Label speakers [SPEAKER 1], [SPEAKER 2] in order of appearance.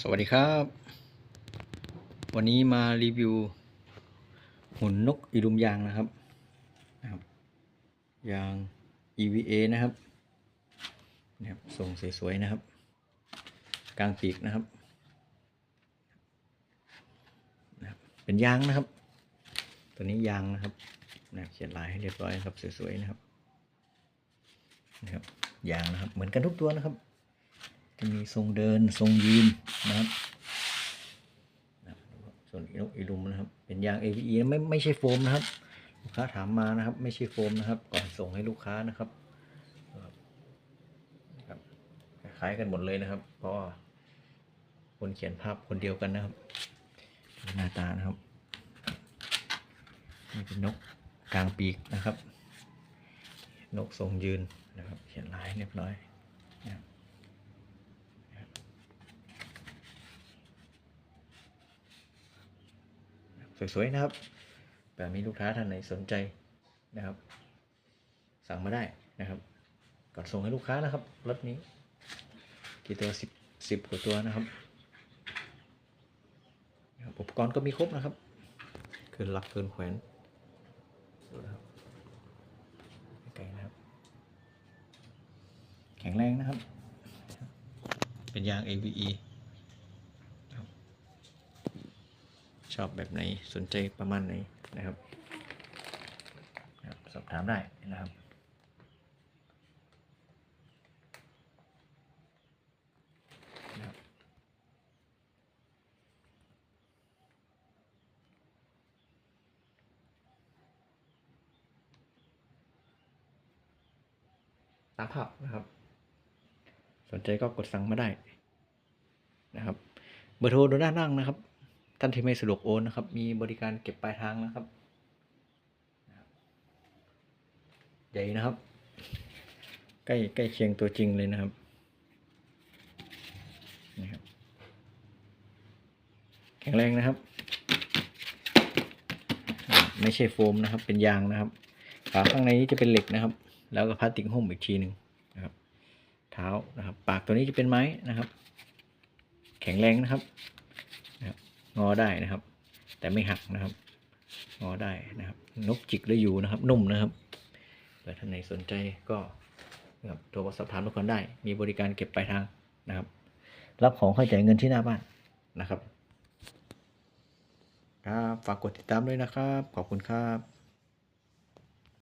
[SPEAKER 1] สวัสดีครับ วันนี้มารีวิว หุ่นนกอีรุมยางนะครับนะครับ ยาง EVA นะครับนะครับทรงสวยๆนะครับ กลางปีกนะครับนะครับเป็นยางนะครับ ตัวนี้ยางนะครับนะเขียนลายให้เรียบร้อยนะครับสวยๆนะครับนะครับยางนะครับ เหมือนกันทุกตัวนะครับ จะมีทรงเดินทรงยืนนะครับส่วนนกอีลุมนะครับเป็นยาง AVE ไม่ไม่ใช่โฟมนะครับ ลูกค้าถามมานะครับ ไม่ใช่โฟมนะครับ ก่อนส่งให้ลูกค้านะครับคล้ายกันหมดเลยนะครับ เพราะคนเขียนภาพคนเดียวกันนะครับ หน้าตานะครับนี่เป็นนกกลางปีกนะครับ นกทรงยืนนะครับ เขียนลายเรียบร้อยนะครับ สวยๆนะครับ แบบมีลูกค้าท่านไหนสนใจนะครับ สั่งมาได้นะครับก่อนส่งให้ลูกค้านะครับรถนี้ กี่ตัวสิบสิบกว่าตัวนะครับนะครับอุปกรณ์ก็มีครบนะครับเคืนหลักเคืนแขวนดูนะครับไกลๆนะครับ แข็งแรงนะครับ เป็นยาง AVE ช อบแบบไหนสนใจประมาณไหนนะครับสอบถามได้นะครับนะครับตามภาพนะครับ สนใจก็กดสั่งมาได้นะครับ เบอร์โทรดูด้านล่างนะครับ ท่านที่ไม่สะดวกโอนนะครับ มีบริการเก็บปลายทางนะครับ ใหญ่นะครับ ใกล้ใกล้เคียงตัวจริงเลยนะครับนี่ครับ แข็งแรงนะครับ ไม่ใช่โฟมนะครับ เป็นยางนะครับฝาข้างในนี้จะเป็นเหล็กนะครับ แล้วก็พลาสติกหุ้มอีกทีหนึ่งนะครับ เท้านะครับ ปากตัวนี้จะเป็นไม้นะครับ แข็งแรงนะครับ งอได้นะครับ แต่ไม่หักนะครับ งอได้นะครับ นกจิกได้อยู่นะครับ นุ่มนะครับแต่ท่านไหนสนใจก็นะครับโทรสอบถามทุกคนได้ มีบริการเก็บปลายทางนะครับ รับของค่อยจ่ายเงินที่หน้าบ้านนะครับ ครับ ฝากกดติดตามด้วยนะครับ ขอบคุณครับ